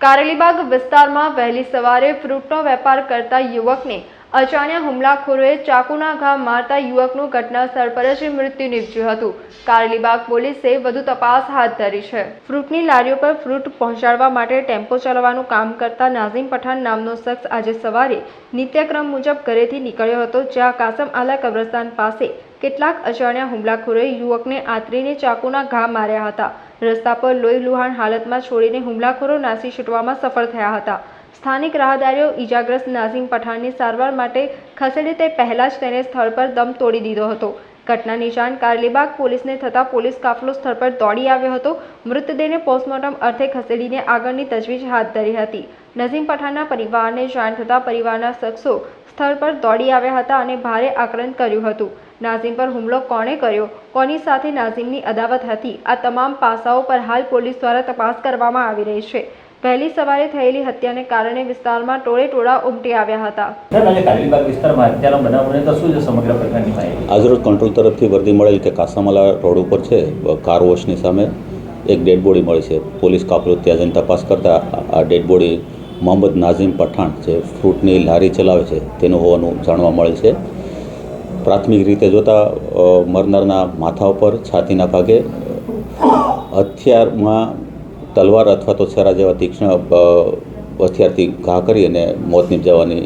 કારેલીબાગ વિસ્તારમાં વહેલી સવારે ફ્રૂટનો વેપાર કરતા યુવકને અજાણ્યા હુમલાખોરોએ ચાકુના ઘા મારતા યુવકનું ઘટના સ્થળ પર જ મૃત્યુ નીપજ્યું હતું. કારેલીબાગ પોલીસે વધુ તપાસ હાથ ધરી છે. ફ્રૂટની લારીઓ પર ફ્રૂટ પહોંચાડવા માટે ટેમ્પો ચલાવવાનું કામ કરતા નાઝીમ પઠાણ નામનો શખ્સ આજે સવારે નિત્યક્રમ મુજબ ઘરેથી નીકળ્યો હતો, જ્યાં કાસમ આલા કબ્રસ્તાન પાસે કેટલાક અજાણ્યા હુમલાખોરોએ યુવકને આતરીને ચાકુના ઘા માર્યા હતા. રસ્તા પર લોહી લુહાણ હાલતમાં છોડીને હુમલાખોરો નાસી છૂટવામાં સફળ થયા હતા. સ્થાનિક રાહદારીઓ ઈજાગ્રસ્ત નાઝીમ પઠાણની સારવાર માટે ખસેડે તે પહેલા જ તેને સ્થળ પર દમ તોડી દીધો હતો. ઘટનાની જાણ કારલીબાગ પોલીસને થતાં પોલીસ કાફલો સ્થળ પર દોડી આવ્યો હતો. મૃતદેહને પોસ્ટમોર્ટમ અર્થે ખસેડીને આગળની તજવીજ હાથ ધરી હતી. નઝીમ પઠાણના પરિવારને જાણ થતાં પરિવારના શખ્સો સ્થળ પર દોડી આવ્યા હતા અને ભારે આક્રંદ કર્યું હતું. નાઝીમ પર હુમલો કોણે કર્યો? કોની સાથે નાઝીમની અદાવત હતી? આ તમામ પાસાઓ પર હાલ પોલીસ દ્વારા તપાસ કરવામાં આવી રહી છે. વહેલી સવારે થયેલી હત્યાને કારણે વિસ્તારમાં ટોળે ટોળા ઉમટી આવ્યા હતા. સાહેબ આજે કારેલીબાગ વિસ્તારમાં હત્યાનો બનાવ બને તો શું છે સમગ્ર પ્રકારની માહિતી? આજરોજ કંટ્રોલ તરફથી વર્દી મળેલ કે કાસામાલા રોડ ઉપર છે કાર વોશની સામે એક ડેડ બોડી મળી છે. પોલીસ કાફલો ત્યાં જઈને તપાસ કરતા આ ડેડ બોડી મોહમ્મદ નાઝીમ પઠાણ જે ફ્રૂટની લારી ચલાવે છે તેનું હોવાનું જાણવા મળેલ છે. પ્રાથમિક રીતે જોતાં મરનારના માથા ઉપર છાતીના ભાગે હથિયારમાં તલવાર અથવા તો છરા જેવા તીક્ષ્ણ હથિયારથી ઘા કરી અને મોત નિપજાવવાની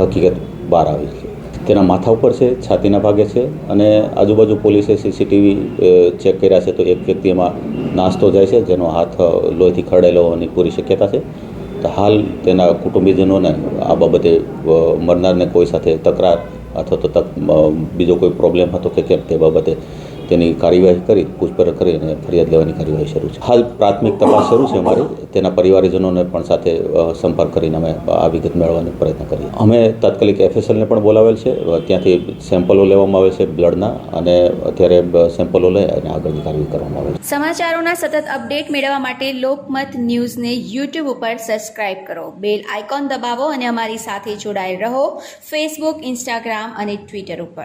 હકીકત બહાર આવી છે. તેના માથા ઉપર છે, છાતીના ભાગે છે અને આજુબાજુ પોલીસે સીસીટીવી ચેક કર્યા છે તો એક વ્યક્તિ એમાં નાસ્તો જાય છે, જેનો હાથ લોહીથી ખરડાયેલો હોવાની પૂરી શક્યતા છે. તો હાલ તેના કુટુંબીજનોને આ બાબતે મરનારને કોઈ સાથે તકરાર અથવા તો તક બીજો કોઈ પ્રોબ્લેમ હતો કે કેમ તે બાબતે તેની કાર્યવાહી કરી, પૂછપરછ કરી અને ફરિયાદ લેવાની કાર્યવાહી શરૂ છે. હાલ પ્રાથમિક તપાસ શરૂ છે અમારી. તેના પરિવારજનોને પણ સાથે સંપર્ક કરીને અમે આ વિગત મેળવવાનો પ્રયત્ન કરીએ. અમે તાત્કાલિક એફએસએલને પણ બોલાવેલ છે. ત્યાંથી સેમ્પલો લેવામાં આવે છે બ્લડના અને અત્યારે સેમ્પલો લઈ અને આગળની કાર્યવાહી કરવામાં આવે છે. સમાચારોના સતત અપડેટ મેળવવા માટે લોકમત ન્યૂઝને યુટ્યુબ ઉપર સબસ્ક્રાઇબ કરો. બેલ આઇકોન દબાવો અને અમારી સાથે જોડાયેલ રહો. ફેસબુક, ઇન્સ્ટાગ્રામ અને ટ્વિટર ઉપર.